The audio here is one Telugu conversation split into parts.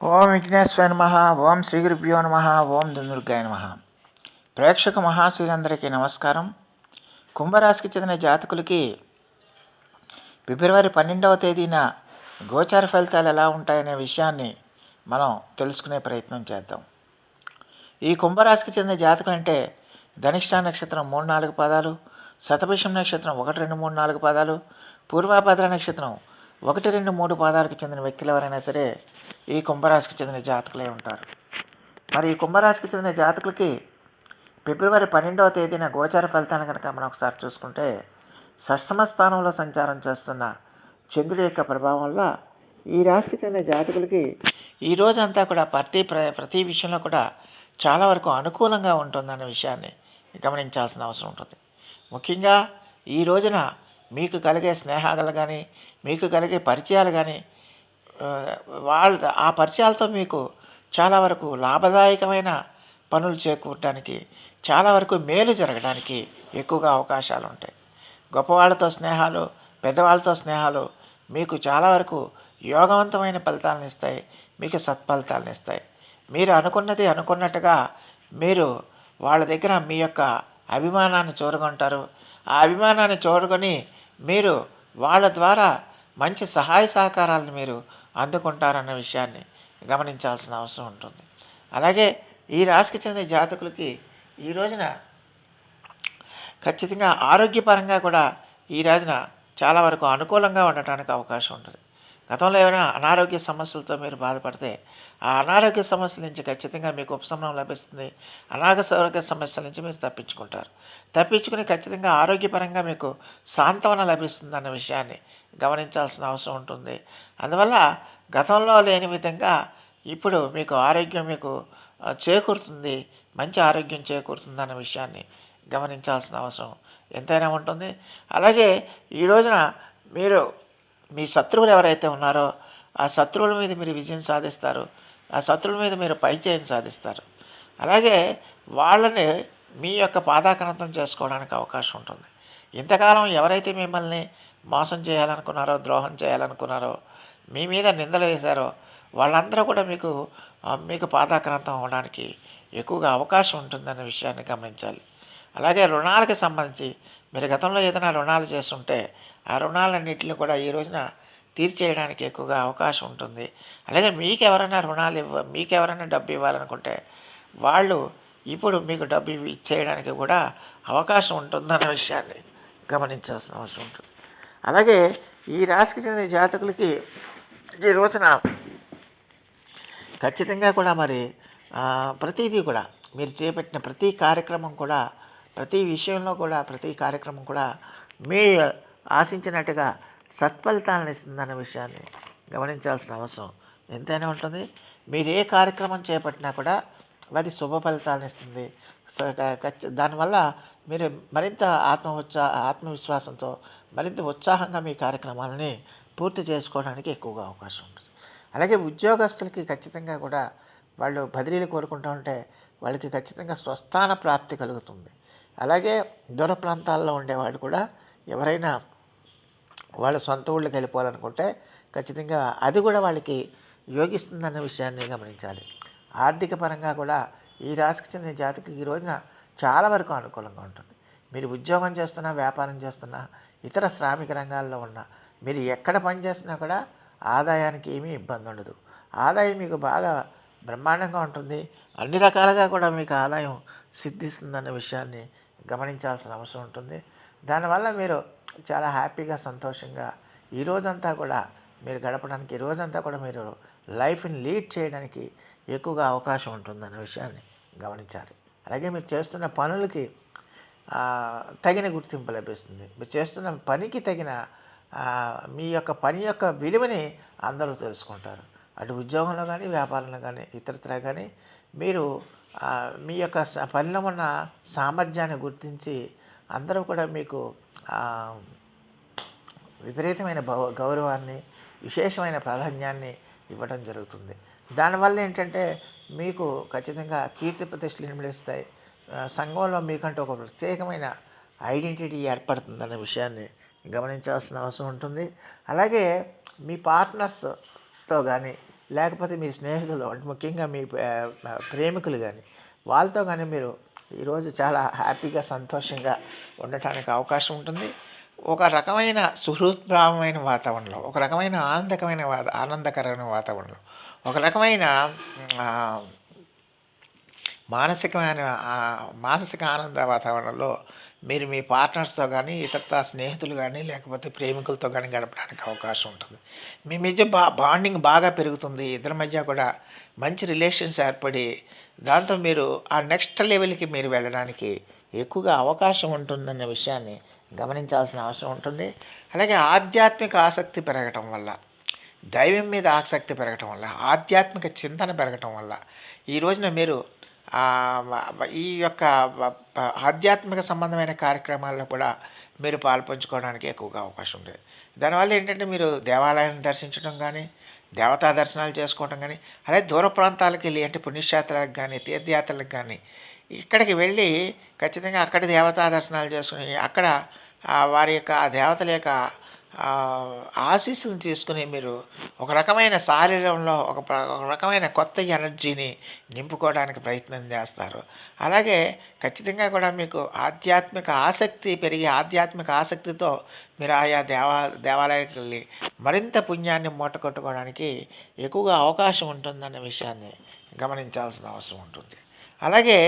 ఓం విఘ్నేశ్వర నమ ఓం శ్రీ గురుభ్యో నమ ఓం దుందుర్గాయ నమ. ప్రేక్షక మహాశీలందరికీ నమస్కారం. కుంభరాశికి చెందిన జాతకులకి ఫిబ్రవరి పన్నెండవ తేదీన గోచార ఫలితాలు ఎలా ఉంటాయనే విషయాన్ని మనం తెలుసుకునే ప్రయత్నం చేద్దాం. ఈ కుంభరాశికి చెందిన జాతకులు అంటే ధనిష్ఠా నక్షత్రం మూడు నాలుగు పదాలు శతభిషం నక్షత్రం ఒకటి రెండు మూడు నాలుగు పదాలు పూర్వాభద్ర నక్షత్రం ఒకటి రెండు మూడు పాదాలకు చెందిన వ్యక్తులు ఎవరైనా సరే ఈ కుంభరాశికి చెందిన జాతకులే ఉంటారు. మరి ఈ కుంభరాశికి చెందిన జాతకులకి ఫిబ్రవరి పన్నెండవ తేదీన గోచార ఫలితాన్ని కనుక మనం ఒకసారి చూసుకుంటే షష్టమ స్థానంలో సంచారం చేస్తున్న చంద్రుడి యొక్క ప్రభావం వల్ల ఈ రాశికి చెందిన జాతకులకి ఈ రోజంతా కూడా ప్రతి ప్ర ప్రతి విషయంలో కూడా చాలా వరకు అనుకూలంగా ఉంటుందన్న విషయాన్ని గమనించాల్సిన అవసరం ఉంటుంది. ముఖ్యంగా ఈ రోజున మీకు కలిగే స్నేహాలు కానీ మీకు కలిగే పరిచయాలు కానీ వాళ్ళ ఆ పరిచయాలతో మీకు చాలా వరకు లాభదాయకమైన పనులు చేకూరడానికి చాలా వరకు మేలు జరగడానికి ఎక్కువగా అవకాశాలు ఉంటాయి. గొప్పవాళ్ళతో స్నేహాలు పెద్దవాళ్ళతో స్నేహాలు మీకు చాలా వరకు యోగవంతమైన ఫలితాలను ఇస్తాయి మీకు సత్ఫలితాలను ఇస్తాయి. మీరు అనుకున్నది అనుకున్నట్టుగా మీరు వాళ్ళ దగ్గర మీ యొక్క అభిమానాన్ని చూరగొంటారు. ఆ అభిమానాన్ని చూరగొని మీరు వాళ్ళ ద్వారా మంచి సహాయ సహకారాలను మీరు అందుకుంటారన్న విషయాన్ని గమనించాల్సిన అవసరం ఉంటుంది. అలాగే ఈ రాశికి చెందిన జాతకులకి ఈ రోజున ఖచ్చితంగా ఆరోగ్యపరంగా కూడా ఈ రోజున చాలా వరకు అనుకూలంగా ఉండటానికి అవకాశం ఉంటుంది. గతంలో ఏమైనా అనారోగ్య సమస్యలతో మీరు బాధపడితే ఆ అనారోగ్య సమస్యల నుంచి ఖచ్చితంగా మీకు ఉపశమనం లభిస్తుంది. అనారోగ్య సమస్యల నుంచి మీరు తప్పించుకుంటారు. తప్పించుకుని ఖచ్చితంగా ఆరోగ్యపరంగా మీకు సాంత్వన లభిస్తుంది అన్న విషయాన్ని గమనించాల్సిన అవసరం ఉంటుంది. అందువల్ల గతంలో లేని విధంగా ఇప్పుడు మీకు ఆరోగ్యం మీకు చేకూరుతుంది. మంచి ఆరోగ్యం చేకూరుతుంది అన్న విషయాన్ని గమనించాల్సిన అవసరం ఎంతైనా ఉంటుంది. అలాగే ఈ రోజున మీరు మీ శత్రువులు ఎవరైతే ఉన్నారో ఆ శత్రువుల మీద మీరు విజయం సాధిస్తారు. ఆ శత్రువుల మీద మీరు పైచయం సాధిస్తారు. అలాగే వాళ్ళని మీ యొక్క పాదాకనంతం చేసుకోవడానికి అవకాశం ఉంటుంది. ఇంతకాలం ఎవరైతే మిమ్మల్ని మోసం చేయాలనుకున్నారో ద్రోహం చేయాలనుకున్నారో మీ మీద నిందలు వేశారో వాళ్ళందరూ కూడా మీకు మీకు పాదాక్రాంతం అవ్వడానికి ఎక్కువగా అవకాశం ఉంటుందనే విషయాన్ని గమనించాలి. అలాగే రుణాలకు సంబంధించి మీరు గతంలో ఏదైనా రుణాలు చేస్తుంటే ఆ రుణాలన్నింటినీ కూడా ఈ రోజున తీర్చేయడానికి ఎక్కువగా అవకాశం ఉంటుంది. అలాగే మీకు ఎవరైనా రుణాలు ఇవ్వ మీకు ఎవరైనా డబ్బు ఇవ్వాలనుకుంటే వాళ్ళు ఇప్పుడు మీకు డబ్బు ఇచ్చేయడానికి కూడా అవకాశం ఉంటుందన్న విషయాన్ని గమనించాల్సిన అవసరం ఉంటుంది. అలాగే ఈ రాశికి చెందిన జాతకులకి ఈ రోజున ఖచ్చితంగా కూడా మరి ప్రతిదీ కూడా మీరు చేపట్టిన ప్రతి కార్యక్రమం కూడా ప్రతి విషయంలో కూడా ప్రతి కార్యక్రమం కూడా మీ ఆశించినట్టుగా సత్ఫలితాలను ఇస్తుందన్న విషయాన్ని గమనించాల్సిన అవసరం ఎంతైనా ఉంటుంది. మీరు ఏ కార్యక్రమం చేపట్టినా కూడా అది శుభ ఫలితాలను ఇస్తుంది. సో దానివల్ల మీరు మరింత ఆత్మ ఉత్సా ఆత్మవిశ్వాసంతో మరింత ఉత్సాహంగా మీ కార్యక్రమాలని పూర్తి చేసుకోవడానికి ఎక్కువగా అవకాశం ఉంటుంది. అలాగే ఉద్యోగస్తులకి ఖచ్చితంగా కూడా వాళ్ళు బదిలీలు కోరుకుంటూ ఉంటే వాళ్ళకి ఖచ్చితంగా స్వస్థాన ప్రాప్తి కలుగుతుంది. అలాగే దూర ప్రాంతాల్లో ఉండేవాడు కూడా ఎవరైనా వాళ్ళ సొంత ఊళ్ళకి వెళ్ళిపోవాలనుకుంటే ఖచ్చితంగా అది కూడా వాళ్ళకి యోగిస్తుందన్న విషయాన్ని గమనించాలి. ఆర్థిక పరంగా కూడా ఈ రాశికి చెందిన జాతికి ఈ రోజున చాలా వరకు అనుకూలంగా ఉంటుంది. మీరు ఉద్యోగం చేస్తున్నా వ్యాపారం చేస్తున్నా ఇతర శ్రామిక రంగాల్లో ఉన్న మీరు ఎక్కడ పని చేసినా కూడా ఆదాయానికి ఏమీ ఇబ్బంది ఉండదు. ఆదాయం మీకు బాగా బ్రహ్మాండంగా ఉంటుంది. అన్ని రకాలుగా కూడా మీకు ఆదాయం సిద్ధిస్తుందన్న విషయాన్ని గమనించాల్సిన అవసరం ఉంటుంది. దానివల్ల మీరు చాలా హ్యాపీగా సంతోషంగా ఈ రోజంతా కూడా మీరు గడపడానికి ఈ రోజంతా కూడా మీరు లైఫ్ని లీడ్ చేయడానికి ఎక్కువగా అవకాశం ఉంటుందన్న విషయాన్ని గమనించాలి. అలాగే మీరు చేస్తున్న పనులకి తగిన గుర్తింపు లభిస్తుంది. మీరు చేస్తున్న పనికి తగిన మీ యొక్క పని యొక్క విలువని అందరూ తెలుసుకుంటారు. అటు ఉద్యోగంలో కానీ వ్యాపారంలో కానీ ఇతరత్ర కానీ మీరు మీ యొక్క పనిలో ఉన్న సామర్థ్యాన్ని గుర్తించి అందరూ కూడా మీకు విపరీతమైన గౌరవాన్ని విశేషమైన ప్రాధాన్యాన్ని ఇవ్వడం జరుగుతుంది. దానివల్ల ఏంటంటే మీకు ఖచ్చితంగా కీర్తి ప్రతిష్టలు నిమిడిస్తాయి సంఘంలో మీకంటూ ఒక ప్రత్యేకమైన ఐడెంటిటీ ఏర్పడుతుందనే విషయాన్ని గమనించాల్సిన అవసరం ఉంటుంది. అలాగే మీ పార్ట్నర్స్ తో కానీ లేకపోతే మీ స్నేహితులు అంటే ముఖ్యంగా మీ ప్రేమికులు కానీ వాళ్ళతో కానీ మీరు ఈరోజు చాలా హ్యాపీగా సంతోషంగా ఉండటానికి అవకాశం ఉంటుంది. ఒక రకమైన సుహృద్భావమైన వాతావరణంలో ఒక రకమైన ఆనందకమైన వాత ఆనందకరమైన వాతావరణంలో ఒక రకమైన మానసికమైన మానసిక ఆనంద వాతావరణంలో మీరు మీ పార్ట్నర్స్తో కానీ ఇతరత స్నేహితులు కానీ లేకపోతే ప్రేమికులతో కానీ గడపడానికి అవకాశం ఉంటుంది. మీ మధ్య బా బాండింగ్ బాగా పెరుగుతుంది. ఇద్దరి మధ్య కూడా మంచి రిలేషన్స్ ఏర్పడి దాంతో మీరు ఆ నెక్స్ట్ లెవెల్కి మీరు వెళ్ళడానికి ఎక్కువగా అవకాశం ఉంటుందన్న విషయాన్ని గమనించాల్సిన అవసరం ఉంటుంది. అలాగే ఆధ్యాత్మిక ఆసక్తి పెరగటం వల్ల దైవం మీద ఆసక్తి పెరగటం వల్ల ఆధ్యాత్మిక చింతన పెరగటం వల్ల ఈ రోజున మీరు ఈ యొక్క ఆధ్యాత్మిక సంబంధమైన కార్యక్రమాల్లో కూడా మీరు పాల్పంచుకోవడానికి ఎక్కువగా అవకాశం ఉంటుంది దానివల్ల ఏంటంటే మీరు దేవాలయాన్ని దర్శించడం కానీ దేవతా దర్శనాలు చేసుకోవడం కానీ అలాగే దూర ప్రాంతాలకు వెళ్ళి అంటే పుణ్యక్షేత్రాలకు కానీ తీర్థయాత్రలకు కానీ ఇక్కడికి వెళ్ళి ఖచ్చితంగా అక్కడ దేవతా దర్శనాలు చేసుకుని అక్కడ వారి యొక్క ఆ దేవతల యొక్క ఆశీస్సులను తీసుకుని మీరు ఒక రకమైన శారీరంలో ఒక ఒక రకమైన కొత్త ఎనర్జీని నింపుకోవడానికి ప్రయత్నం చేస్తారు. అలాగే ఖచ్చితంగా కూడా మీకు ఆధ్యాత్మిక ఆసక్తి పెరిగి ఆధ్యాత్మిక ఆసక్తితో మీరు ఆయా దేవా దేవాలయానికి వెళ్ళి మరింత పుణ్యాన్ని మూటకొట్టుకోవడానికి ఎక్కువగా అవకాశం ఉంటుందన్న విషయాన్ని గమనించాల్సిన అవసరం ఉంటుంది. అలాగే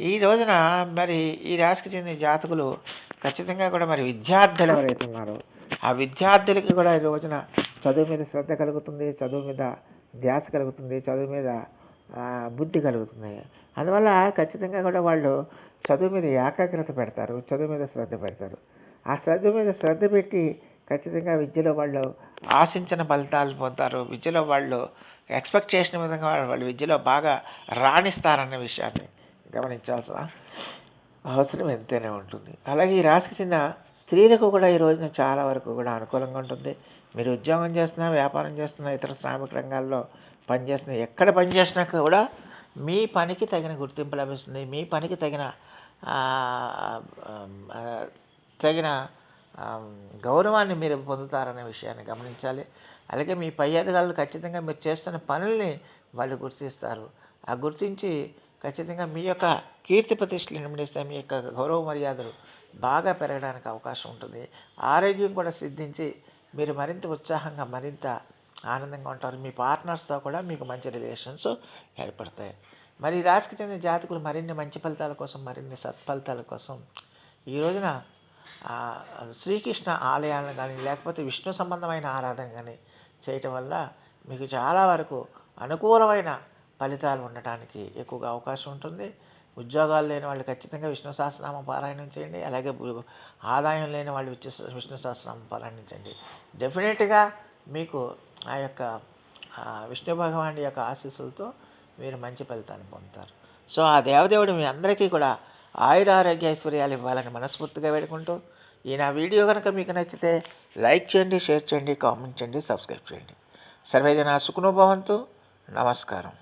ఈ రోజున మరి ఈ రాశికి చెందిన జాతకులు ఖచ్చితంగా కూడా మరి విద్యార్థులు ఎవరైతే ఉన్నారో ఆ విద్యార్థులకి కూడా ఈ రోజున చదువు మీద శ్రద్ధ కలుగుతుంది చదువు మీద ధ్యాస కలుగుతుంది చదువు మీద బుద్ధి కలుగుతుంది. అందువల్ల ఖచ్చితంగా కూడా వాళ్ళు చదువు మీద ఏకాగ్రత పెడతారు చదువు మీద శ్రద్ధ పెడతారు. ఆ శ్రద్ధ మీద శ్రద్ధ పెట్టి ఖచ్చితంగా విద్యలో వాళ్ళు ఆశించిన ఫలితాలు పొందుతారు. విద్యలో వాళ్ళు ఎక్స్పెక్ట్ చేసిన విధంగా వాళ్ళు వాళ్ళు విద్యలో బాగా రాణిస్తారన్న విషయాన్ని గమనించాల్సిన అవసరం ఎంతైనా ఉంటుంది. అలాగే ఈ రాశికి చెందిన స్త్రీలకు కూడా ఈ రోజున చాలా వరకు కూడా అనుకూలంగా ఉంటుంది. మీరు ఉద్యోగం చేస్తున్నా వ్యాపారం చేస్తున్నా ఇతర శ్రామిక రంగాల్లో పనిచేస్తున్నా ఎక్కడ పనిచేసినా కూడా మీ పనికి తగిన గుర్తింపు లభిస్తుంది. మీ పనికి తగిన తగిన గౌరవాన్ని మీరు పొందుతారనే విషయాన్ని గమనించాలి. అలాగే మీ పై అధికారులు ఖచ్చితంగా మీరు చేస్తున్న పనుల్ని వాళ్ళు గుర్తిస్తారు. ఆ గుర్తించి ఖచ్చితంగా మీ యొక్క కీర్తి ప్రతిష్టలు నిర్మిస్తే మీ యొక్క గౌరవ మర్యాదలు బాగా పెరగడానికి అవకాశం ఉంటుంది. ఆరోగ్యం కూడా సిద్ధించి మీరు మరింత ఉత్సాహంగా మరింత ఆనందంగా ఉంటారు. మీ పార్ట్నర్స్తో కూడా మీకు మంచి రిలేషన్స్ ఏర్పడతాయి. మరి రాశికి చెందిన జాతకులు మరిన్ని మంచి ఫలితాల కోసం మరిన్ని సత్ఫలితాల కోసం ఈ రోజున శ్రీకృష్ణ ఆలయాలను కానీ లేకపోతే విష్ణు సంబంధమైన ఆరాధన కానీ చేయటం వల్ల మీకు చాలా వరకు అనుకూలమైన ఫలితాలు ఉండటానికి ఎక్కువగా అవకాశం ఉంటుంది. ఉద్యోగాలు లేని వాళ్ళు ఖచ్చితంగా విష్ణు సహస్రనామ పారాయణం చేయండి. అలాగే ఆదాయం లేని వాళ్ళు విష్ణు సహస్రనామ పారాయణం చేయండి. డెఫినెట్గా మీకు ఆ యొక్క విష్ణు భగవానుడి యొక్క ఆశీస్సులతో మీరు మంచి ఫలితాన్ని పొందుతారు. సో ఆ దేవదేవుడు మీ అందరికీ కూడా ఆయుర ఆరోగ్య ఐశ్వర్యాలు ఇవ్వాలని మనస్ఫూర్తిగా వేడుకుంటూ ఈ నా వీడియో కనుక మీకు నచ్చితే లైక్ చేయండి షేర్ చేయండి కామెంట్ చేయండి సబ్స్క్రైబ్ చేయండి. సర్వేజన సుఖనుభవంతు నమస్కారం.